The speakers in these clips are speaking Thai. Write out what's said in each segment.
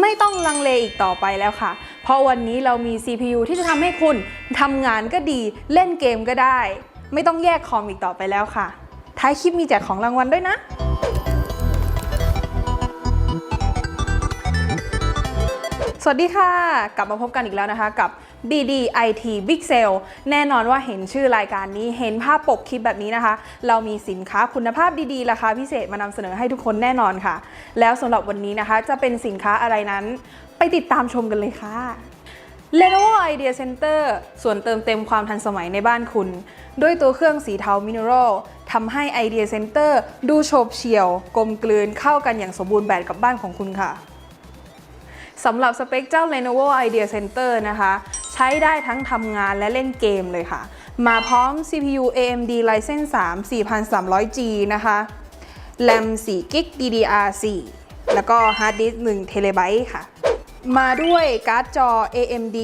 ไม่ต้องลังเลอีกต่อไปแล้วค่ะ เพราะวันนี้เรามี CPU ที่จะทำให้คุณทำงานก็ดี เล่นเกมก็ได้ ไม่ต้องแยกคอมอีกต่อไปแล้วค่ะ ท้ายคลิปมีแจกของรางวัลด้วยนะ สวัสดีค่ะ กลับมาพบกันอีกแล้วนะคะกับ BDIT Big Sale แน่นอนว่าเห็นชื่อรายการนี้เห็นภาพปกคลิปแบบนี้นะคะ เรามีสินค้าคุณภาพดีๆ ราคาพิเศษมานำเสนอให้ทุกคนแน่นอนค่ะ แล้วสำหรับวันนี้นะคะจะเป็นสินค้าอะไรนั้นไปติดตามชมกันเลยค่ะ Lenovo Idea Center ส่วนเติมเต็มความทันสมัยในบ้านคุณ ด้วยตัวเครื่องสีเทามิน e ร a l ทำให้ Idea Center ดูโฉบเฉี่ยว กลมกลืนเข้ากันอย่างสมบูรณ์แบบกับบ้านของคุณค่ะ สำหรับสเปคเจ้า Lenovo Idea Center นะคะ ใช้ได้ทั้งทำงานและเล่นเกมเลยค่ะ มาพร้อม CPU AMD Ryzen 3 4300G นะคะ RAM 4 GB DDR4 แล้วก็ Hard Disk1 TB ค่ะ มาด้วยการ์ดจอ AMD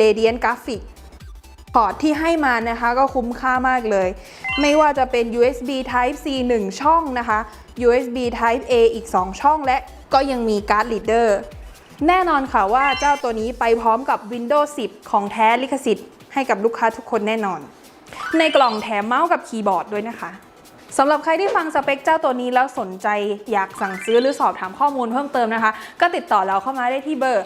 Radeon Graphics พอร์ตที่ให้มานะคะก็คุ้มค่ามากเลย ไม่ว่าจะเป็น USB Type C 1 ช่องนะคะ USB Type A อีก 2 ช่องและก็ยังมีการ์ด Reader แน่นอนค่ะว่าเจ้าตัวนี้ไปพร้อมกับ Windows 10 ของแท้ลิขสิทธิ์ให้กับลูกค้าทุกคนแน่นอน ในกล่องแถมเมาส์กับคีย์บอร์ดด้วยนะคะสำหรับใครที่ฟังสเปคเจ้าตัวนี้แล้วสนใจอยากสั่งซื้อหรือสอบถามข้อมูลเพิ่มเติมนะคะ ก็ติดต่อเราเข้ามาได้ที่เบอร์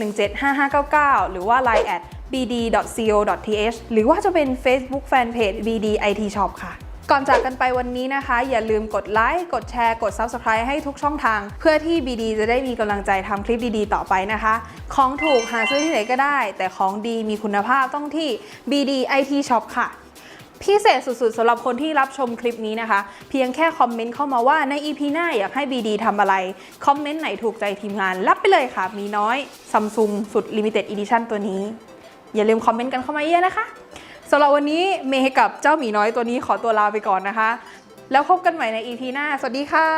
0817175599 หรือว่า line at bd.co.th หรือว่าจะเป็น Facebook Fanpage BD IT Shop ค่ะ ก่อนจากกันไปวันนี้นะคะ อย่าลืมกดไลค์ กดแชร์ กด Subscribe ให้ทุกช่องทาง เพื่อที่ BD จะได้มีกำลังใจทำคลิปดีๆ ต่อไปนะคะ ของถูกหาซื้อที่ไหนก็ได้ แต่ของดีมีคุณภาพต้องที่ BD IT Shop ค่ะพิเศษสุดๆสำหรับคนที่รับชมคลิปนี้นะคะ เพียงแค่คอมเมนต์เข้ามาว่าใน EP หน้าอยากให้ BD ทำอะไร คอมเมนต์ไหนถูกใจทีมงาน รับไปเลยค่ะ มีน้อย Samsung สุด Limited Edition ตัวนี้ อย่าลืมคอมเมนต์กันเข้ามาเยอะนะคะ สำหรับวันนี้เมย์กับเจ้าหมีน้อยตัวนี้ขอตัวลาไปก่อนนะคะ แล้วพบกันใหม่ใน EP หน้า สวัสดีค่ะ